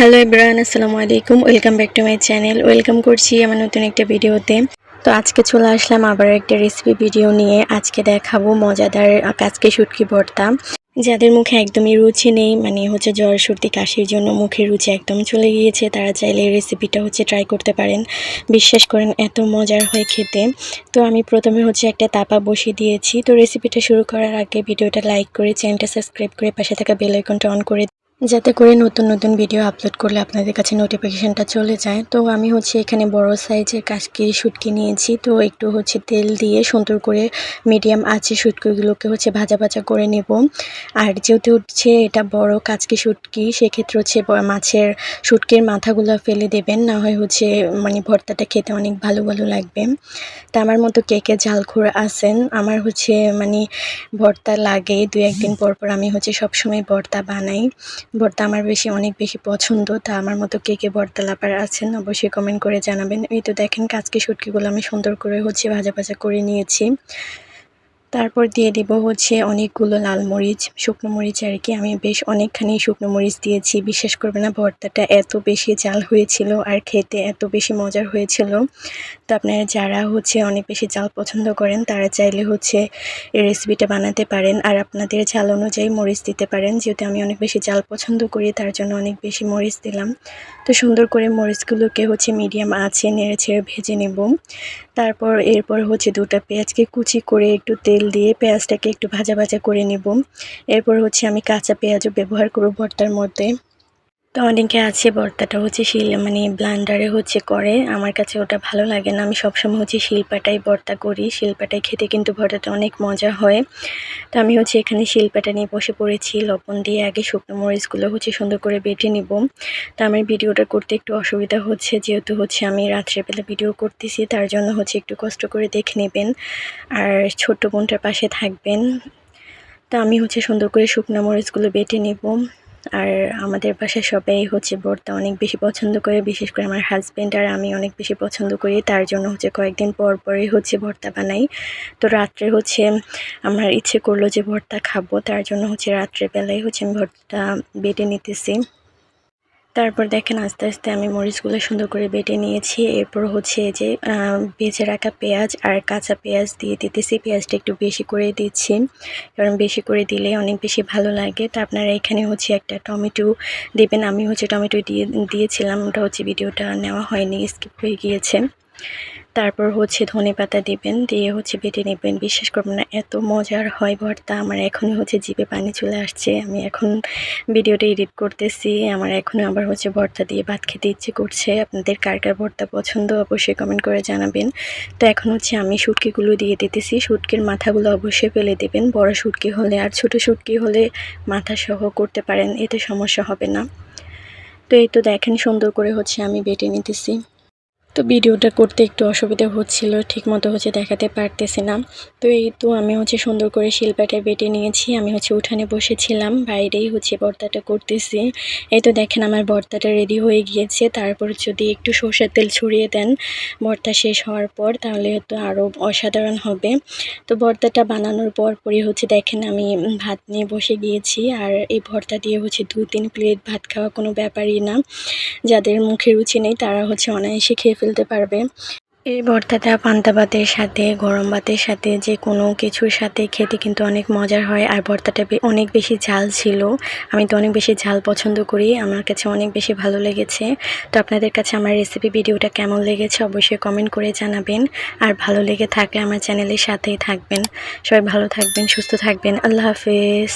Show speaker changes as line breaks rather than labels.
Hello Ibrahan আসসালামু আলাইকুম। Welcome back to my channel welcome করছি আমার নতুন একটা ভিডিওতে। তো আজকে চলে আসলাম আবার একটা রেসিপি ভিডিও নিয়ে। আজকে দেখাবো মজাদার কাজকে শুটকি ভর্তা। যাদের মুখে একদমই রুচি নেই মানে হচ্ছে জ্বর, সর্দি, কাশির জন্য মুখে রুচি একদম চলে গিয়েছে, তারা চাইলে এই রেসিপিটা হচ্ছে ট্রাই করতে পারেন। বিশ্বাস করেন, এত মজার হয় খেতে। তো আমি প্রথমে হচ্ছে একটা তাপা বসিয়ে দিয়েছি। তো রেসিপিটা শুরু করার আগে ভিডিওটা লাইক করে চ্যানেলটা সাবস্ক্রাইব করে পাশে থাকা বেল আইকনটা অন করে যাতে করে নতুন নতুন ভিডিও আপলোড করলে আপনাদের কাছে নোটিফিকেশানটা চলে যায়। তো আমি হচ্ছে এখানে বড় সাইজের কাশকি শুটকি নিয়েছি। তো একটু হচ্ছে তেল দিয়ে সুন্দর করে মিডিয়াম আছে শুটকিগুলোকে হচ্ছে ভাজা ভাজা করে নেব। আর যেহেতু হচ্ছে এটা বড় কাচকি শুটকি, সেক্ষেত্রে হচ্ছে মাছের শুটকির মাথাগুলো ফেলে দেবেন। না হয় হচ্ছে মানে ভর্তাটা খেতে অনেক ভালো ভালো লাগবে। তা আমার মতো কে কে ঝালখোর আছেন, আমার হচ্ছে মানে ভর্তা লাগে। দু একদিন পর পর আমি হচ্ছে সবসময় ভর্তা বানাই। ভর্তা আমার বেশি, অনেক বেশি পছন্দ, তা আমার মতো কে কে ভর্তা লাপার আছেন অবশ্যই কমেন্ট করে জানাবেন। এই তো দেখেন, কাজকে সুটকিগুলো আমি সুন্দর করে হচ্ছে ভাজা ভাজা করে নিয়েছি। তারপর দিয়ে দিব হচ্ছে অনেকগুলো লাল মরিচ, শুকনো মরিচ আর কি। আমি বেশ অনেকখানি শুকনো মরিচ দিয়েছি। বিশ্বাস করবে না, ভর্তাটা এত বেশি জাল হয়েছিল আর খেতে এত বেশি মজার হয়েছিল। তো আপনারা যারা হচ্ছে অনেক বেশি জাল পছন্দ করেন, তারা চাইলে হচ্ছে এই রেসিপিটা বানাতে পারেন। আর আপনাদের ঝাল অনুযায়ী মরিচ দিতে পারেন। যেহেতু আমি অনেক বেশি জাল পছন্দ করি, তার জন্য অনেক বেশি মরিচ দিলাম। তো সুন্দর করে মরিচগুলোকে হচ্ছে মিডিয়াম আছে নেড়ে ছেড়ে ভেজে নেব। তারপর এরপর হচ্ছে দুটো পেঁয়াজকে কুচি করে একটু তেল দিয়ে পেঁয়াজটাকে একটু ভাজা ভাজা করে নেব। এরপর হচ্ছে আমি কাঁচা পেঁয়াজও ব্যবহার করব ভর্তার মধ্যে। তো অনেকে আছে ভর্তাটা হচ্ছে শিল মানে ব্লান্ডারে হচ্ছে করে। আমার কাছে ওটা ভালো লাগে না। আমি সবসময় হচ্ছে শিলপাটাই ভর্তা করি। শিলপাটাই খেতে কিন্তু ভর্তাটা অনেক মজা হয়। তো আমি হচ্ছে এখানে শিলপাটা নিয়ে বসে পড়েছি। লবণ দিয়ে আগে শুকনো মরিচগুলো হচ্ছে সুন্দর করে বেটে নিব। তো আমার ভিডিওটা করতে একটু অসুবিধা হচ্ছে। যেহেতু হচ্ছে আমি রাত্রেবেলা ভিডিও করতেছি, তার জন্য হচ্ছে একটু কষ্ট করে দেখে নেবেন। আর ছোট্ট বোনটার পাশে থাকবেন। তো আমি হচ্ছে সুন্দর করে শুকনো মরিচগুলো বেটে নেব। আর আমাদের বাসায় সবাই হচ্ছে ভর্তা অনেক বেশি পছন্দ করে, বিশেষ করে আমার হাজব্যান্ড আর আমি অনেক বেশি পছন্দ করি। তার জন্য হচ্ছে কয়েকদিন পর পরই হচ্ছে ভর্তা বানাই। তো রাত্রে হচ্ছে আমার ইচ্ছে করল যে ভর্তা খাব, তার জন্য হচ্ছে রাত্রেবেলায় হচ্ছে আমি ভর্তা বেটে নিতেছি। তারপর দেখেন আস্তে আস্তে আমি মরিচগুলো সুন্দর করে বেটে নিয়েছি। এরপর হচ্ছে যে বেঁচে রাখা পেঁয়াজ আর কাঁচা পেঁয়াজ দিয়ে দিতেছি। পেঁয়াজটা একটু বেশি করে দিচ্ছি, কারণ বেশি করে দিলে অনেক বেশি ভালো লাগে। তা আপনারা এখানে হচ্ছে একটা টমেটো দেবেন। আমি হচ্ছে টমেটো দিয়ে, দিয়েছিলাম। ওটা হচ্ছে ভিডিওটা নেওয়া হয়নি, স্কিপ হয়ে গিয়েছে। তারপর হচ্ছে ধনে পাতা দিবেন, দিয়ে হচ্ছে বেটে নেবেন। বিশ্বাস করবেন না, এত মজার হয় ভর্তা। আমার এখনই হচ্ছে জিভে পানি চলে আসছে। আমি এখন ভিডিওটা এডিট করতেছি। আমার এখনও আবার হচ্ছে ভর্তা দিয়ে ভাত খেতে ইচ্ছে করছে। আপনাদের কার কার ভর্তা পছন্দ অবশ্যই কমেন্ট করে জানাবেন। তো এখন হচ্ছে আমি শুটকিগুলো দিয়ে দিতেছি। শুটকির মাথাগুলো অবশ্যই ফেলে দেবেন। বড় শুটকি হলে আর ছোট শুটকি হলে মাথা সহ করতে পারেন। এতে সমস্যা হবে না। তো এই তো দেখেন সুন্দর করে হচ্ছে আমি বেটে নিতেছি। তো ভিডিওটা করতে একটু অসুবিধা হচ্ছিল ঠিক মতো হচ্ছে দেখাতে পারতেছি না। তো এই তো আমি হচ্ছে সুন্দর করে শিল্পাটা বেটে নিয়েছি, আমি হচ্ছে উঠানে বসেছিলাম, বাইরেই হচ্ছে ভর্তাটা করতেছি। এই তো দেখেন আমার ভর্তাটা রেডি হয়ে গিয়েছে, তারপর যদি একটু সর্ষের তেল ছড়িয়ে দেন ভর্তা শেষ হওয়ার পর, তাহলে তো আরও অসাধারণ হবে। তো ভর্তাটা বানানোর পর পরই হচ্ছে দেখেন আমি ভাত নিয়ে বসে গিয়েছি, আর এই ভর্তা দিয়ে হচ্ছে দু তিন প্লেট ভাত খাওয়া কোনো ব্যাপারই না। যাদের মুখে রুচি নেই, তারা হচ্ছে অনায়াসে খেয়ে ফেলতে পারবে। এই ভর্তাটা পান্তা ভাতের সাথে, গরম ভাতের সাথে, যে কোনো কিছুর সাথে খেতে কিন্তু অনেক মজার হয়। আর ভর্তাটা অনেক বেশি ঝাল ছিল। আমি তো অনেক বেশি ঝাল পছন্দ করি। আমার কাছে অনেক বেশি ভালো লেগেছে। তো আপনাদের কাছে আমার রেসিপি ভিডিওটা কেমন লেগেছে অবশ্যই কমেন্ট করে জানাবেন। আর ভালো লেগে থাকলে আমার চ্যানেলের সাথেই থাকবেন। সবাই ভালো থাকবেন, সুস্থ থাকবেন। আল্লাহ হাফেজ।